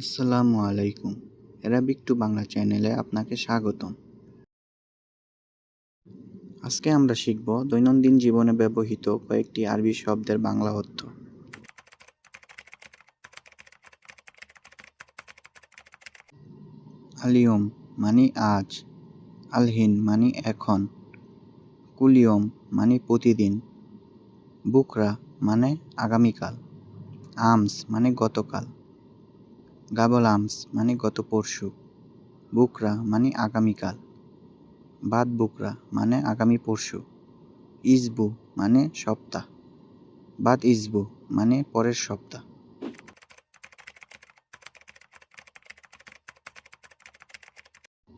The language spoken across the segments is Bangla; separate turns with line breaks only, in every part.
আসসালামু আলাইকুম। অ্যারাবিক টু বাংলা চ্যানেলে আপনাকে স্বাগতম। আজকে আমরা শিখব দৈনন্দিন জীবনে ব্যবহৃত কয়েকটি আরবি শব্দের বাংলা অর্থ। আলিয়ম মানে আজ, আলহিন মানে এখন, কুলিয়ম মানে প্রতিদিন, বুকরা মানে আগামীকাল, আমস মানে গতকাল। গাবল আমস মানে গত পরশু, বুকরা মানে আগামীকাল, বাদ বুকরা মানে আগামী পরশু, ইসবু মানে সপ্তাহ, বাদ ইসবু মানে পরের সপ্তাহ।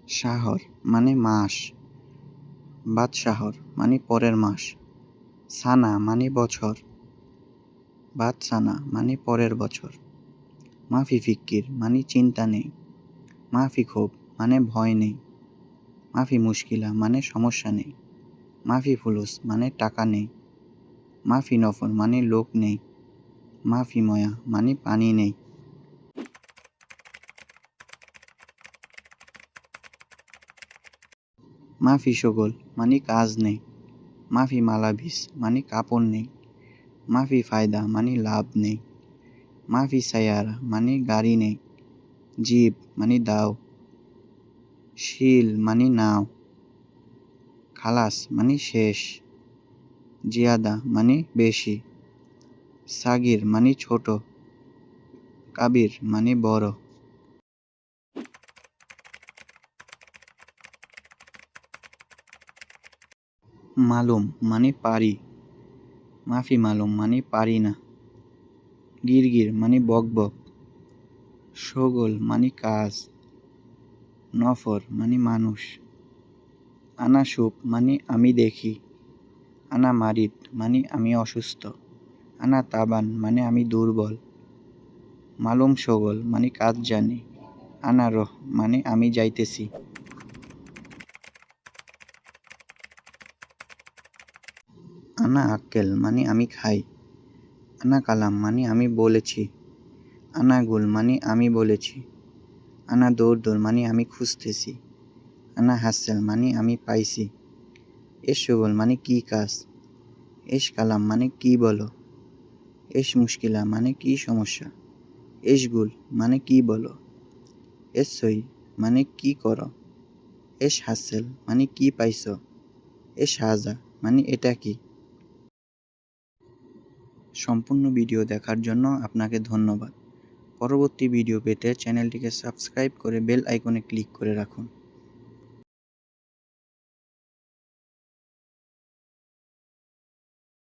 শাহর মানে মাস, বাদ শাহর মানে পরের মাস, সানা মানে বছর, বাদ সানা মানে পরের বছর। মাফি ফিক্কির মানে চিন্তা নেই। মাফি ক্ষোভ মানে ভয় নেই। মাফি মুশকিলা মানে সমস্যা নেই। মাফি ফুলুস মানে টাকা নেই। মাফি নফর মানে লোক নেই। মাফি ময়া মানে পানি নেই। মাফি সগোল মানে কাজ নেই। মাফি মালাভিস মানে কাপড় নেই। মাফি ফায়দা মানে লাভ নেই। মাফি সায়ারা মানে গাড়ি নেই জিপ মানে দাও শিল মানে নাও খালাস মানে শেষ জিয়াদা মানে বেশি সাগির মানে ছোট কাবির মানে বড় মালুম মানে পারি মাফি মালুম মানে পারি না গিরগির মানে বকবক শগল মানে কাজ, নফর মানে মানুষ, আনা সুপ মানে আমি দেখি, আনা মারিত মানে আমি অসুস্থ, আনা তাবান মানে আমি দুর্বল, মালুম শগল মানে কাজ জানি, আনা রহ মানে আমি যাইতেছি। আনা আক্কেল মানে আমি খাই আনা কালাম মানে আমি বলেছি। আনা গুল মানে আমি বলেছি। আনা দৌড় দৌড় মানে আমি খুঁজতেছি। আনা হাসেল মানে আমি পাইছি। এস সুগল মানে কি কাজ? এস কালাম মানে কি বলো? এস মুশকিলা মানে কি সমস্যা? এস গুল মানে কি বলো? এস সই মানে কি করো? এস হাসেল মানে কি পাইছ? এস হাজা মানে এটা কি? সম্পূর্ণ ভিডিও দেখার জন্য আপনাকে ধন্যবাদ। পরবর্তী ভিডিও পেতে চ্যানেলটিকে সাবস্ক্রাইব করে বেল আইকনে ক্লিক করে রাখুন।